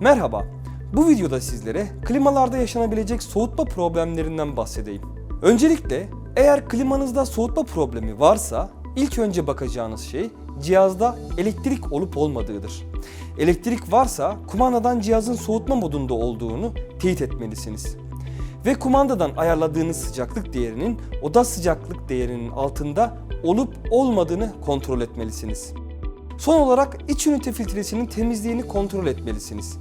Merhaba, bu videoda sizlere klimalarda yaşanabilecek soğutma problemlerinden bahsedeyim. Öncelikle eğer klimanızda soğutma problemi varsa ilk önce bakacağınız şey cihazda elektrik olup olmadığıdır. Elektrik varsa kumandadan cihazın soğutma modunda olduğunu teyit etmelisiniz. Ve kumandadan ayarladığınız sıcaklık değerinin oda sıcaklık değerinin altında olup olmadığını kontrol etmelisiniz. Son olarak iç ünite filtresinin temizliğini kontrol etmelisiniz.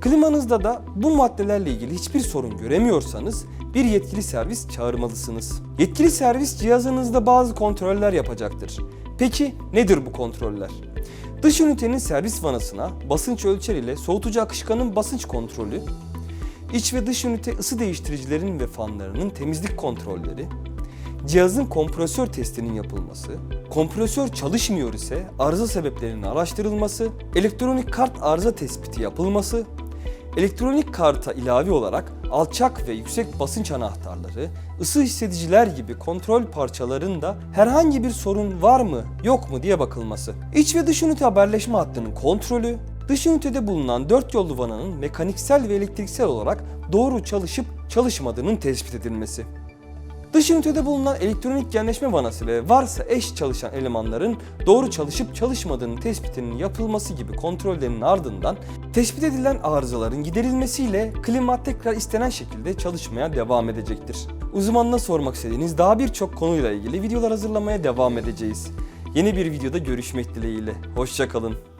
Klimanızda da bu maddelerle ilgili hiçbir sorun göremiyorsanız bir yetkili servis çağırmalısınız. Yetkili servis cihazınızda bazı kontroller yapacaktır. Peki nedir bu kontroller? Dış ünitenin servis vanasına basınç ölçer ile soğutucu akışkanın basınç kontrolü, iç ve dış ünite ısı değiştiricilerin ve fanlarının temizlik kontrolleri, cihazın kompresör testinin yapılması, kompresör çalışmıyor ise arıza sebeplerinin araştırılması, elektronik kart arıza tespiti yapılması, elektronik karta ilave olarak alçak ve yüksek basınç anahtarları, ısı hissediciler gibi kontrol parçalarında herhangi bir sorun var mı yok mu diye bakılması. İç ve dış ünite haberleşme hattının kontrolü, dış ünitede bulunan dört yollu vananın mekaniksel ve elektriksel olarak doğru çalışıp çalışmadığının tespit edilmesi. Dış ünitede bulunan elektronik genleşme vanası ve varsa eş çalışan elemanların doğru çalışıp çalışmadığının tespitinin yapılması gibi kontrollerin ardından tespit edilen arızaların giderilmesiyle klima tekrar istenen şekilde çalışmaya devam edecektir. Uzmanına sormak istediğiniz daha birçok konuyla ilgili videolar hazırlamaya devam edeceğiz. Yeni bir videoda görüşmek dileğiyle. Hoşçakalın.